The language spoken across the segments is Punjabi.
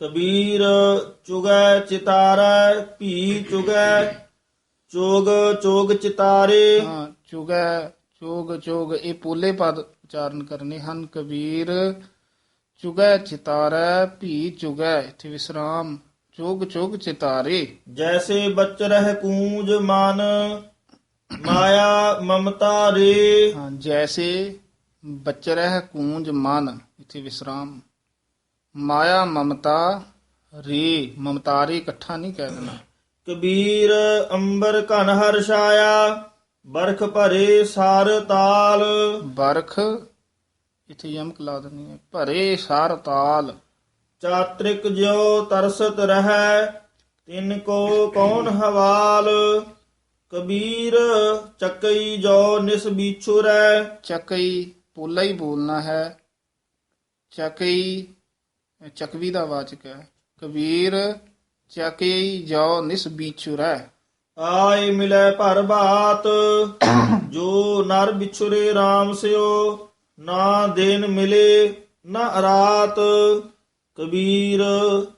ਕਬੀਰ ਚੁਗੈ ਚਿਤਾਰੈ ਭੀ ਚੁਗੈ ਚੋਗ ਚੋਗ ਚਿਤਾਰੇ। ਹਾਂ ਚੁਗੈ ਚੋਗ ਚੋਗ ਇਹ ਪੋਲੇ ਪਦ ਉਚਾਰਨ ਕਰਨੇ ਹਨ। ਕਬੀਰ ਚੁਗੈ ਚਿਤਾਰੈ ਭੀ ਚੁਗੈ ਇਥੇ ਵਿਸਰਾਮ। ਚੋਗ ਚੋਗ ਚਿਤਾਰੇ। ਜੈਸੇ ਬਚ ਰਹਿ ਕੂੰਜ ਮਨ ਮਾਇਆ ਮਮਤਾ ਰੇ। ਹਾਂ ਜੈਸੇ ਬਚਰਹਿ ਕੂੰਜ ਮਨ ਇਥੇ ਵਿਸਰਾਮ। ਮਾਇਆ ਮਮਤਾ ਰੇ ਮਮਤਾਰੇ ਇਕੱਠਾ ਨਹੀਂ ਕਹਿ ਦੇਣਾ। ਕਬੀਰ ਅੰਬਰ ਘਨ ਹਰਸ਼ਾਇਆ ਬਰਖ ਭਰੇ ਸਾਰ ਤਾਲ। ਬਰਖ ਇਥੇ ਯਮਕ ਲਾ ਦੇਣੀ ਹੈ। ਭਰੇ ਸਾਰ ਤਾਲ। ਚਾਤ੍ਰਿਕ ਜਿਉ ਤਰਸਤ ਰਹੈ ਤਿਨ ਕੋ ਕੌਣ ਹਵਾਲ। ਕਬੀਰ ਚੱਕਈ ਜੋ ਨਿਸ ਵਿਛੁਰੈ ਚੱਕਈ ਪੋਲਾ ਹੀ ਬੋਲਣਾ ਹੈ। ਚੱਕਈ ਚੱਕਵੀ ਦਾ ਵਾਚਕ ਹੈ। ਕਬੀਰ ਚੱਕਈ ਜੋ ਨਿਸ ਬੀਚੁਰੈ ਆਏ ਮਿਲੈ ਭਰ ਬਾਤ ਜੋ ਨਰ ਵਿਛੁਰੇ RAM ਸਿਓ ਨਾ ਦਿਨ ਮਿਲੇ ਨਾ ਰਾਤ। ਕਬੀਰ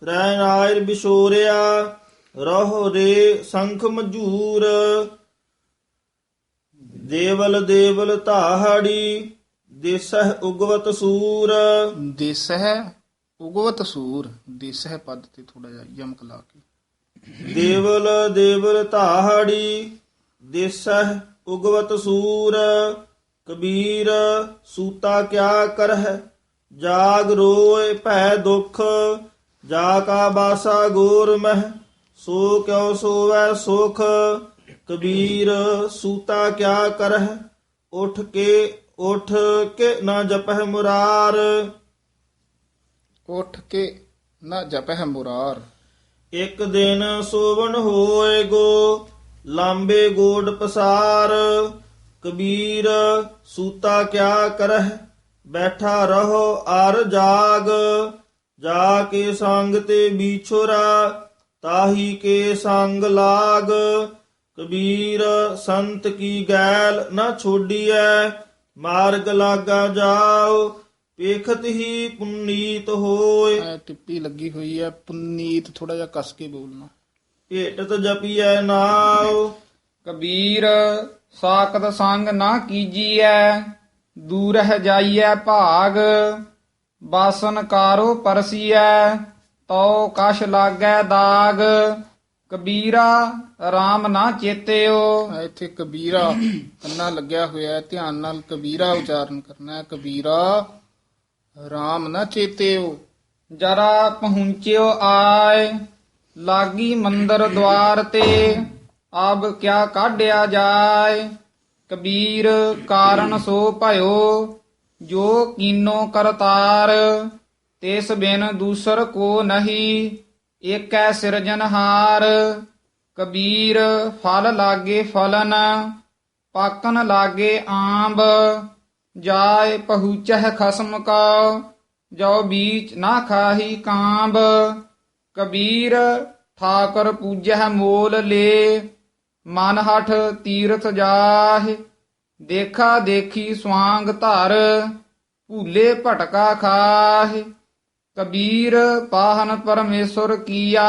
ਰਹਿ ਨਾਇਰ ਬਿਸ਼ੋਰਿਆ ਰਹੋ ਰੇ ਸੰਖ ਮਜੂਰ ਦੇਵਲ ਦੇਵਲ ਧਾਹੜੀ ਦੇਸਹ ਉਗਵਤ ਸੂਰ। ਦੇਸ ਹੈ ਉਗਵਤ ਸੂਰ ਦੇਸ ਪਦ ਤੇ ਥੋੜਾ ਜਿਹਾ ਯਮਕ ਲਾ ਕੇ। ਦੇਵਲ ਦੇਵਲ ਧਾਹੜੀ ਦੇਸਹ ਉਗਵਤ ਸੂਰ, ਕਬੀਰ ਸੂਤਾ ਕਿਆ ਕਰਹਿ? ਜਾਗ ਰੋਏ ਭੈ ਦੁਖ, ਜਾ ਕਾ ਬਾਸਾ ਗੋਰ ਮਹਿ? ਸੋ ਕਿਉ ਸੋਵੈ ਸੁਖ, ਕਬੀਰ ਸੂਤਾ ਕਿਆ ਕਰਹਿ? ਉਠ ਕੇ ਉਠ ਕੇ ਨਾ ਜਪਹਿ ਮੁਰਾਰ ਉਠ ਕੇ ਨਾ ਜਪਹਿ ਮੁਰਾਰ। ਇੱਕ ਦਿਨ ਸੋਵਣ ਹੋਏਗੋ, ਲਾਂਬੇ ਗੋਡ ਪਸਾਰ। ਕਬੀਰ ਸੂਤਾ ਕਿਆ ਕਰਹਿ, ਬੈਠਾ ਰਹੋ ਅਰ ਜਾਗ। ਜਾ ਕੇ ਸੰਗ ਤੇ ਵਿਛੋਰਾ, ਤਾਹੀ ਕੇ ਸੰਗ ਲਾਗ। ਕਬੀਰ, ਸੰਤ ਕੀ ਗੈਲ ਨਾ ਛੋਡੀਐ, ਮਾਰਗ ਲਾਗਾ ਜਾਓ। ਵੇਖਤ ਹੀ ਪੁਨੀਤ ਹੋਏ। ਇਹ ਟਿੱਪੀ ਲੱਗੀ ਹੋਈ ਹੈ ਪੁਨੀਤ ਥੋੜਾ ਜਿਹਾ ਕਸ ਕੇ ਬੋਲਣਾ। ਏਟਤ ਜਪੀਐ ਨਾਉ। ਕਬੀਰ ਸਾਖਤ ਸੰਗ ਨਾ ਕੀਜੀਐ ਦੂਰਹਿ ਜਾਈਐ ਭਾਗ ਬਾਸਨ ਕਾਰੋ ਪਰਸੀਐ ਤਉ ਕਛ ਲਾਗੈ ਦਾਗ। ਕਬੀਰਾ RAM ਨਾ ਚੇਤਿਓ। ਇੱਥੇ ਕਬੀਰਾ ਕੰਨਾ ਲੱਗਿਆ ਹੋਇਆ ਹੈ ਧਿਆਨ ਨਾਲ ਕਬੀਰਾ ਉਚਾਰਨ ਕਰਨਾ ਹੈ। ਕਬੀਰਾ RAM ਨਾ ਚੇਤਿਓ ਜਰਾ ਪਹੁੰਚਿਓ ਆਏ, ਲਾਗੀ ਮੰਦਰ ਦਵਾਰ ਤੇ ਅਬ ਕਿਆ ਕਾਢਿਆ ਜਾਏ? ਕਬੀਰ ਕਾਰਨ ਸੋ ਭਇਓ, ਜੋ ਕੀਨੋ ਕਰਤਾਰ, ਤਿਸ ਬਿਨ ਦੂਸਰ ਕੋ ਨਹੀਂ, ਏਕੈ ਸਿਰਜਨਹਾਰ ਕਬੀਰ ਫਲ ਲਾਗੇ ਫਲਨ, ਪਾਕਨ ਲਾਗੇ ਆਂਬ ਜਾਏ ਪਹੁੰਚਹਿ ਖਸਮ ਕਾ ਜੋ ਬੀਚ ਨਾ ਖਾਹੀ ਕਾਂਬ ਕਬੀਰ ਠਾਕਰ ਪੂਜਹਿ ਮੋਲ ਲੇ ਮਨ ਹਠ ਤੀਰਥ ਜਾਹਿ ਦੇਖਾ ਦੇਖੀ ਸਵਾੰਗ ਧਰ ਭੂਲੇ ਭਟਕਾ ਖਾਹਿ ਕਬੀਰ ਪਾਹਨ ਪਰਮੇਸ਼ਰ ਕੀਆ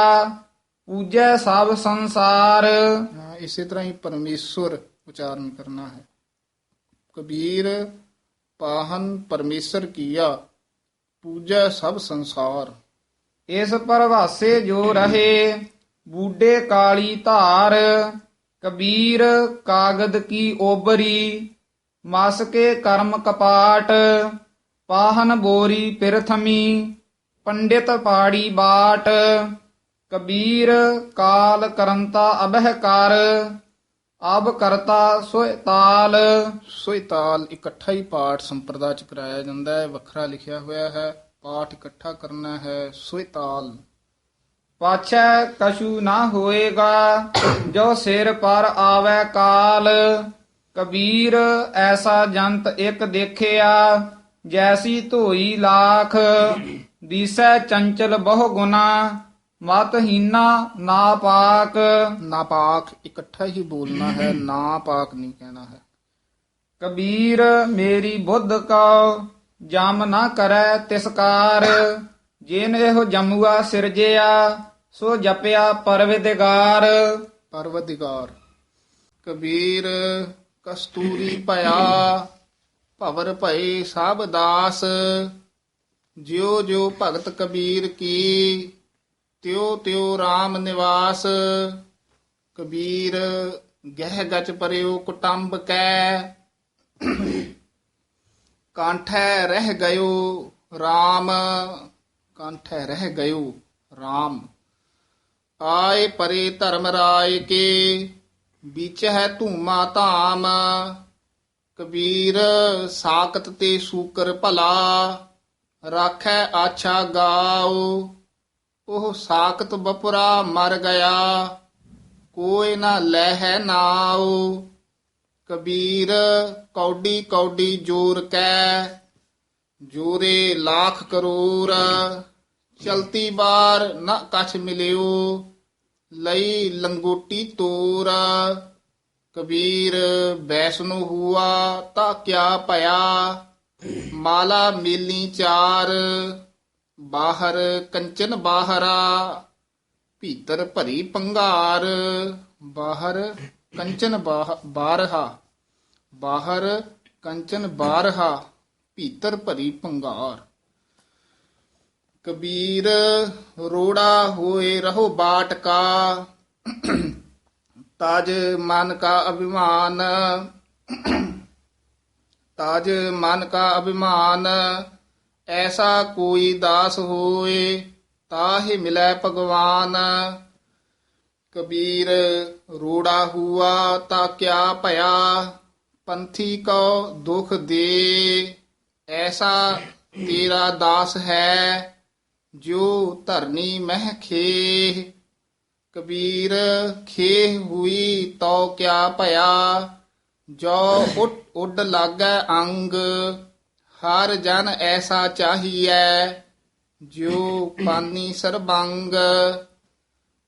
ਪੂਜੈ ਸਭ ਸੰਸਾਰ ਹਾਂ, ਇਸੇ ਤਰ੍ਹਾਂ ਹੀ ਪਰਮੇਸ਼ਵਰ ਉਚਾਰਨ ਕਰਨਾ ਹੈ ਕਬੀਰ ਪਾਹਨ ਪਰਮੇਸ਼ਰ ਕੀਆ, ਪੂਜਾ ਸਭ ਸੰਸਾਰ। ਇਸ ਪਰਵਾਸੇ ਜੋ ਰਹੇ ਬੂਡੇ ਕਾਲੀ ਧਾਰ, ਕਬੀਰ ਕਾਗਦ ਕੀ ਓਬਰੀ ਮਸ ਕੇ ਕਰਮ ਕਪਾਟ, ਪਾਹਨ ਬੋਰੀ ਪਿਰਥਮੀ, ਪੰਡਿਤ ਪਾੜੀ ਬਾਟ, ਕਬੀਰ ਕਾਲ ਕਰੰਤਾ ਅਬਹਿ ਕਰ। ਅਬ ਕਰਤਾ ਸੋਇ ਤਾਲ। ਸੋਈ ਤਾਲ ਇਕੱਠਾ ਹੀ ਪਾਠ ਸੰਪਰਦਾ ਚ ਕਰਾਇਆ ਜਾਂਦਾ ਹੈ। ਵੱਖਰਾ ਲਿਖਿਆ ਹੋਇਆ ਹੈ। ਪਾਠ ਇਕੱਠਾ ਕਰਨਾ ਹੈ। ਸੋਈ ਤਾਲ। ਪਾਛੈ ਕਛੂ ਨਾ ਹੋਏਗਾ, ਜੋ ਸਿਰ ਪਰ ਆਵੇ ਕਾਲ। ਕਬੀਰ ਐਸਾ ਜੰਤ ਇੱਕ ਦੇਖਿਆ, ਜੈਸੀ ਧੋਈ ਲਾਖ। ਦੀਸੈ ਚੰਚਲ ਬਹੁ ਗੁਨਾ ਮਤ ਹੀਨਾ ਨਾ ਪਾਕ ਨਾਪਾਕ ਇਕੱਠਾ ਹੀ ਬੋਲਣਾ ਹੈ, ਨਾਪਾਕ ਨਹੀਂ ਕਹਿਣਾ ਹੈ। ਕਬੀਰ, ਮੇਰੀ ਬੁੱਧ ਕਉ, ਜਮ ਨਾ ਕਰੈ ਤਿਸਕਾਰ। ਜਿਨ ਇਹੋ ਜਮੂਆ ਸਿਰਜਿਆ, ਸੋ ਜਪਿਆ ਪਰਵਿਦਗਾਰ। ਪਰਵਦਿਗਾਰ। ਕਬੀਰ, ਕਸਤੂਰੀ ਭਇਆ, ਭਵਰ ਭਏ ਸਭ ਦਾਸ। ਜਿਉ ਜਿਉ ਭਗਤ ਕਬੀਰ ਕੀ ਤਿਉ ਤਿਉ RAM ਨਿਵਾਸ, ਕਬੀਰ ਗਹਿ ਗਚ ਪਰਿਓ ਕੁਟੰਬ ਕੈ। ਕਾਂਠੈ ਰਹਿ ਗਇਓ RAM ਕਾਂਠੈ ਰਹਿ ਗਇਓ RAM ਆਏ ਪਰੇ ਧਰਮ ਰਾਏ ਕੇ ਵਿੱਚ ਹੈ ਧੂਮਾ ਧਾਮ। ਕਬੀਰ ਸਾਖਤ ਤੇ ਸੂਕਰ ਭਲਾ, ਰਾਖੈ ਆਛਾ ਗਾਓ। ਉਹ ਸਾਖਤ ਬਪੁਰਾ ਮਰ ਗਿਆ। ਕੋਇ ਨਾ ਲਹਿ ਨਾਉ। ਕਬੀਰ ਕੌਡੀ ਕੌਡੀ ਜੋਰ ਕੈ। ਜੋਰੇ ਲੱਖ ਕਰੋੜ ਚਲਤੀ ਬਾਰ ਨਾ ਕਛ ਮਿਲਿਓ। ਲਈ ਲੰਗੋਟੀ ਤੋਰ। ਕਬੀਰ ਬੈਸਨੋ ਹੁਆ ਤਾਂ ਕਿਆ ਭਇਆ। ਮਾਲਾ ਮੇਲੀ ਚਾਰ। ਬਾਹਰ ਕੰਚਨ ਬਾਹਰਾ, ਭੀਤਰ ਭਰੀ ਪੰਗਾਰ ਬਾਹਰ ਕੰਚਨ ਬਾਹ- ਬਾਰਹਾ। ਬਾਹਰ ਕੰਚਨ ਬਾਰਹਾ, ਭੀਤਰ ਭਰੀ ਪੰਗਾਰ ਕਬੀਰ ਰੋੜਾ ਹੋਏ ਰਹੋ ਬਾਟ ਕਾ ਤਾਜ ਮਨ ਕਾ ਅਭਿਮਾਨ। ਤਾਜ ਮਨ ਕਾ ਅਭਿਮਾਨ। ਐਸਾ ਕੋਈ ਦਾਸ ਹੋਏ ਤਾਹਿ ਮਿਲੈ ਭਗਵਾਨ। ਕਬੀਰ ਰੋੜਾ ਹੁਆ ਤਾ ਕਿਆ ਭਇਆ, ਪੰਥੀ ਕੋ ਦੁਖ ਦੇ। ਐਸਾ ਤੇਰਾ ਦਾਸ ਹੈ ਜੋ ਧਰਨੀ ਮਹਿ ਖੇਹ। ਕਬੀਰ ਖੇਹ ਹੁਈ ਤੋ ਕਿਆ ਭਇਆ ਜੋ ਉੱਡ ਉੱਡ ਲਾਗੈ ਅੰਗ। ਹਰ ਜਨ ਐਸਾ ਚਾਹੀਐ ਜੋ ਪਾਨੀ ਸਰਬੰਗ।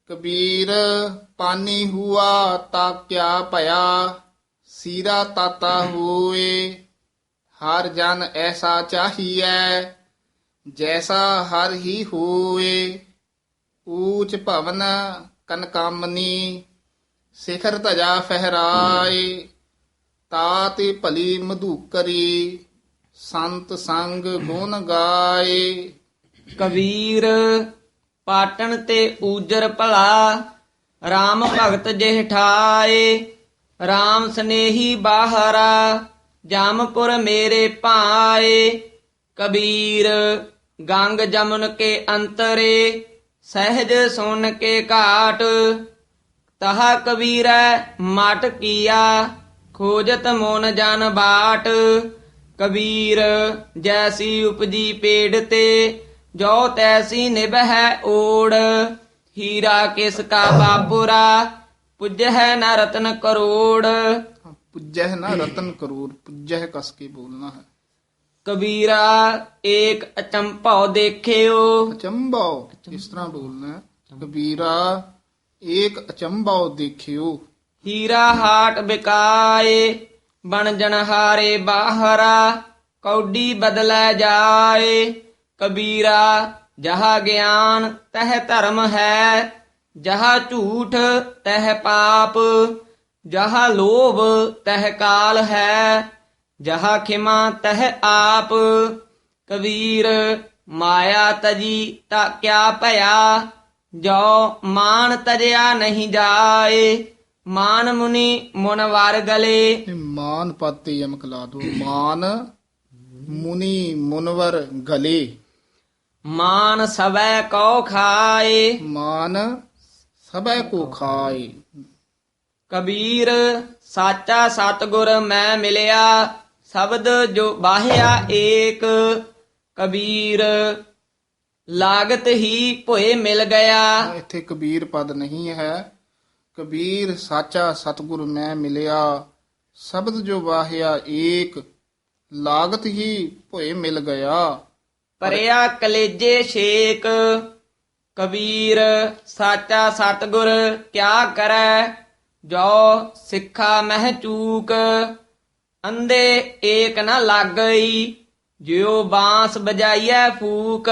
ਕਬੀਰ ਪਾਨੀ ਹੁਆ ਤਾ ਕਿਆ ਭਇਆ, ਸੀਰਾ ਤਾਤਾ ਹੋਏ। ਹਰ ਜਨ ਐਸਾ ਚਾਹੀਐ, ਜੈਸਾ ਹਰ ਹੀ ਹੋਏ। ਊਚ ਭਵਨ ਕਨਕਾਮਨੀ, ਸਿਖਰ ਤਜਾ ਫਹਿਰਾਏ। ਤਾਤੇ ਭਲੀ ਮਧੂਕਰੀ ਸੰਤ ਸੰਗ ਗੁਣ ਗਾਏ। ਕਬੀਰ ਪਾਟਣ ਤੇ ਊਜਰ ਭਲਾ RAM ਭਗਤ ਜਿਹ ਠਾਏ। RAM ਸਨੇਹੀ ਬਾਹਰਾ, ਜਾਮਪੁਰ ਮੇਰੇ ਭਾਏ। ਕਬੀਰ, ਗੰਗ ਜਮਨ ਕੇ ਅੰਤਰੇ, ਸਹਿਜ ਸੁਨ ਕੇ ਘਾਟ। ਤਹਾ ਕਬੀਰੈ ਮਟ ਕੀਆ, ਖੋਜਤ ਮੋਨ ਜਨ ਬਾਟ। ਕਬੀਰ ਜੈਸੀ ਉਪਜੀ ਪੇੜ ਤੇ ਜੋ ਤੈਸੀ ਨਿਭੈ ਓੜ ਹੀਰਾ ਕਿਸ ਕਾ ਬਾਪੁਰਾ ਪੁੱਜਹਿ ਨ ਰਤਨ ਕਰੋੜ ਪੁੱਜਹਿ ਨਾ ਰਤਨ ਕਰੂਰ ਪੁੱਜਹਿ ਕਸ ਕੇ ਬੋਲਣਾ ਹੈ ਕਬੀਰਾ ਏਕ ਅਚੰਭਉ ਦੇਖਿਓ ਅਚੰਭਉ ਇਸ ਤਰ੍ਹਾਂ ਬੋਲਣਾ ਹੈ। ਕਬੀਰਾ ਏਕ ਅਚੰਭਉ ਦੇਖਿਓ ਹੀਰਾ ਹਾਟ ਬਿਕਾਏ ਬਣ ਜਨਹਾਰੇ ਬਾਹਰਾ, ਕੌਡੀ ਬਦਲੈ ਜਾਏ। ਕਬੀਰਾ, ਜਹਾ ਗਿਆਨ ਤਹ ਧਰਮ ਹੈ, ਜਹਾ ਝੂਠ ਤਹ ਪਾਪ, ਜਹਾ ਲੋਭ ਤਹ ਕਾਲ ਹੈ, ਜਹਾ ਖਿਮਾ ਤਹ ਆਪ। ਕਬੀਰ, ਮਾਇਆ ਤਜੀ ਤਾ ਕਿਆ ਭਇਆ, ਜੋ ਮਾਨ ਤਜਿਆ ਨਹੀਂ ਜਾਏ। ਮਾਨ ਮੁਨੀ ਮੁਨ ਵਰ ਗਲੇ। ਇਹ ਮਾਨ ਪਦ ਤੇ ਯਮਕ ਲਾ ਦੋ। ਮਾਨ ਮੁਨੀ ਮੁਨਵਰ ਗਲੇ। ਮਾਨ ਸਵੈ ਕਉ ਖਾਏ। ਮਾਨ ਸਭੈ ਕੋ ਖਾਏ। ਕਬੀਰ ਸਾਚਾ ਸਤਗੁਰ ਮੈਂ ਮਿਲਿਆ ਸ਼ਬਦ ਜੋ ਬਾਹਿਆ ਏਕ। ਕਬੀਰ ਲਾਗਤ ਹੀ ਭੋਏ ਮਿਲ ਗਿਆ। ਇੱਥੇ ਕਬੀਰ ਪਦ ਨਹੀਂ ਹੈ। ਕਬੀਰ ਸਾਚਾ ਸਤਗੁਰ ਮੈਂ ਮਿਲਿਆ, ਸ਼ਬਦ ਜੋ ਵਾਹਿਆ ਏਕ, ਲਾਗਤ ਹੀ ਭੋਏ ਮਿਲ ਗਿਆ। ਪਰਿਆ ਕਲੇਜੇ ਛੇਕ, ਕਬੀਰ ਸਾਚਾ ਸਤਗੁਰ ਕਿਆ ਕਰੈ? ਜੋ ਸਿੱਖਾ ਮਹਿ ਚੂਕ ਅੰਦੇ ਏਕ ਨ ਲੱਗਈ, ਜਿਉ ਬਾਂਸ ਬਜਾਈਐ ਫੂਕ।